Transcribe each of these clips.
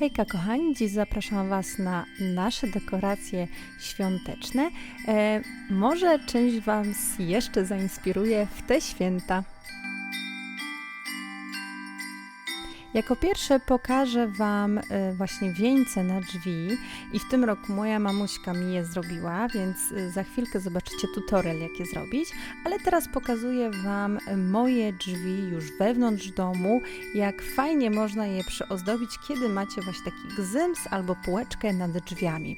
Hejka kochani, dziś zapraszam Was na nasze dekoracje świąteczne. E, może część Was jeszcze zainspiruje w te święta. Jako pierwsze pokażę Wam e, właśnie wieńce na drzwi i w tym roku moja mamuśka mi je zrobiła, więc e, za chwilkę zobaczycie tutorial jak je zrobić, ale teraz pokazuję Wam moje drzwi już wewnątrz domu, jak fajnie można je przyozdobić, kiedy macie właśnie taki gzyms albo półeczkę nad drzwiami.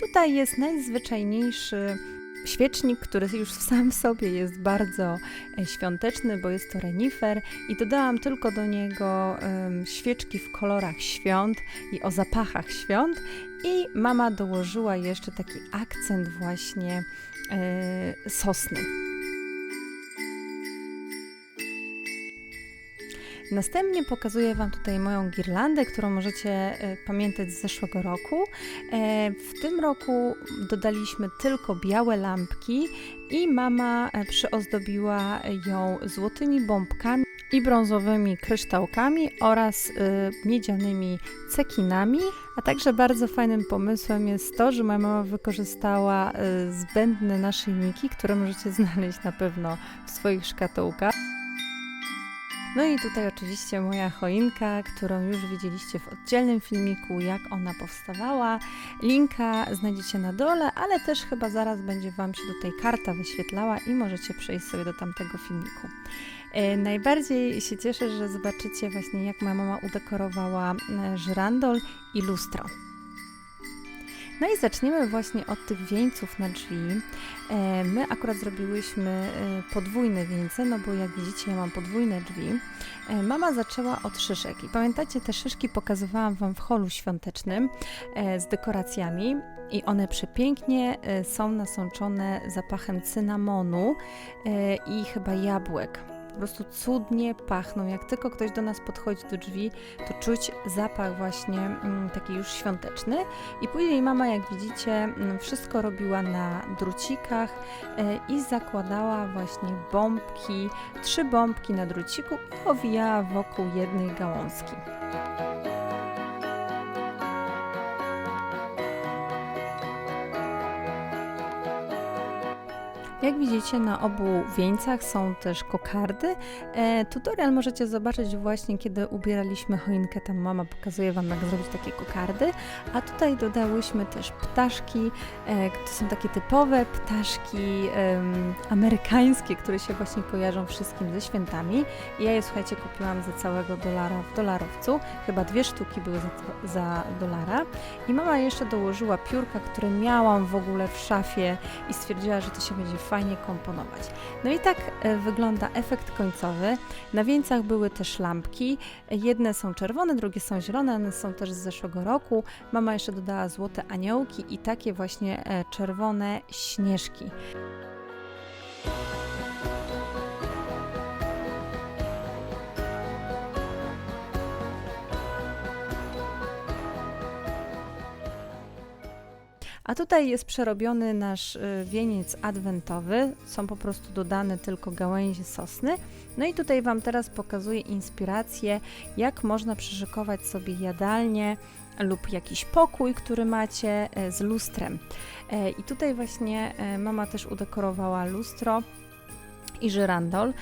Tutaj jest najzwyczajniejszy świecznik, który już sam w sobie jest bardzo e, świąteczny, bo jest to renifer i dodałam tylko do niego em, świeczki w kolorach świąt i o zapachach świąt i mama dołożyła jeszcze taki akcent właśnie e, sosny. Następnie pokazuję Wam tutaj moją girlandę, którą możecie e, pamiętać z zeszłego roku. E, w tym roku dodaliśmy tylko białe lampki i mama e, przyozdobiła ją złotymi bombkami i brązowymi kryształkami oraz miedzianymi cekinami. A także bardzo fajnym pomysłem jest to, że moja mama wykorzystała zbędne naszyjniki, które możecie znaleźć na pewno w swoich szkatułkach. No i tutaj oczywiście moja choinka, którą już widzieliście w oddzielnym filmiku, jak ona powstawała. Linka znajdziecie na dole, ale też chyba zaraz będzie Wam się tutaj karta wyświetlała i możecie przejść sobie do tamtego filmiku. E, Najbardziej się cieszę, że zobaczycie właśnie jak moja mama udekorowała e, żyrandol i lustro. No i zaczniemy właśnie od tych wieńców na drzwi. E, My akurat zrobiłyśmy e, podwójne wieńce, no bo jak widzicie ja mam podwójne drzwi. E, Mama zaczęła od szyszek i pamiętacie, te szyszki pokazywałam Wam w holu świątecznym z dekoracjami i one przepięknie są nasączone zapachem cynamonu i chyba jabłek. Po prostu cudnie pachną. Jak tylko ktoś do nas podchodzi do drzwi, to czuć zapach właśnie mm, taki już świąteczny. I później mama, jak widzicie, mm, wszystko robiła na drucikach e, i zakładała właśnie bombki, trzy bombki na druciku i owijała wokół jednej gałązki. Jak widzicie, na obu wieńcach są też kokardy. E, tutorial możecie zobaczyć właśnie, kiedy ubieraliśmy choinkę. Tam mama pokazuje Wam, jak zrobić takie kokardy. A tutaj dodałyśmy też ptaszki. E, to są takie typowe ptaszki em, amerykańskie, które się właśnie kojarzą wszystkim ze świętami. I ja je, słuchajcie, kupiłam za całego dolara w dolarowcu. Chyba dwie sztuki były za, za dolara. I mama jeszcze dołożyła piórka, które miałam w ogóle w szafie i stwierdziła, że to się będzie fajnie komponować. No i tak e, wygląda efekt końcowy. Na wieńcach były też lampki. Jedne są czerwone, drugie są zielone, one są też z zeszłego roku. Mama jeszcze dodała złote aniołki i takie właśnie e, czerwone śnieżki. A tutaj jest przerobiony nasz y, wieniec adwentowy. Są po prostu dodane tylko gałęzie sosny. No i tutaj Wam teraz pokazuję inspirację, jak można przyszykować sobie jadalnię lub jakiś pokój, który macie e, z lustrem. E, I tutaj właśnie e, mama też udekorowała lustro i żyrandol.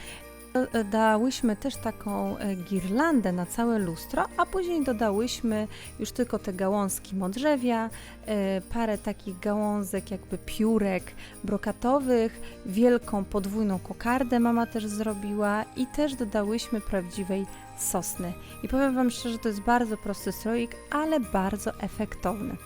Do- Dałyśmy też taką e, girlandę na całe lustro, a później dodałyśmy już tylko te gałązki modrzewia, e, parę takich gałązek, jakby piórek brokatowych, wielką podwójną kokardę mama też zrobiła i też dodałyśmy prawdziwej sosny. I powiem Wam szczerze, to jest bardzo prosty stroik, ale bardzo efektowny.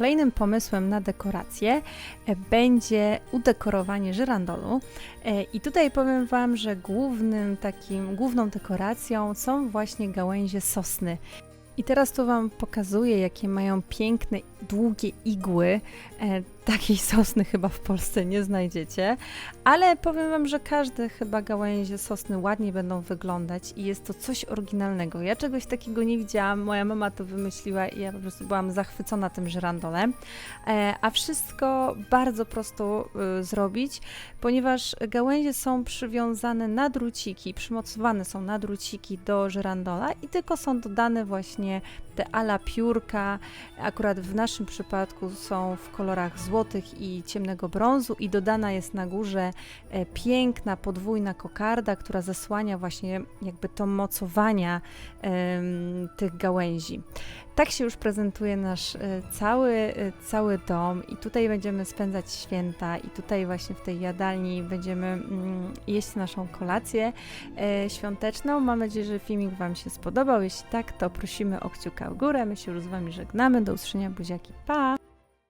Kolejnym pomysłem na dekorację e, będzie udekorowanie żyrandolu. E, I tutaj powiem Wam, że głównym takim, główną dekoracją są właśnie gałęzie sosny. I teraz tu Wam pokazuję, jakie mają piękne, długie igły. Takiej sosny chyba w Polsce nie znajdziecie, ale powiem Wam, że każde chyba gałęzie sosny ładnie będą wyglądać i jest to coś oryginalnego. Ja czegoś takiego nie widziałam, moja mama to wymyśliła i ja po prostu byłam zachwycona tym żyrandolem, e, a wszystko bardzo prosto y, zrobić, ponieważ gałęzie są przywiązane na druciki, przymocowane są na druciki do żyrandola i tylko są dodane właśnie te ala piórka, akurat w naszym przypadku są w kolorach złotych i ciemnego brązu i dodana jest na górze e, piękna podwójna kokarda, która zasłania właśnie jakby to mocowania tych gałęzi. Tak się już prezentuje nasz e, cały, e, cały dom i tutaj będziemy spędzać święta i tutaj właśnie w tej jadalni będziemy mm, jeść naszą kolację e, świąteczną. Mam nadzieję, że filmik Wam się spodobał. Jeśli tak, to prosimy o kciuka w górę. My się już z Wami żegnamy. Do usłyszenia, buziaki. Pa!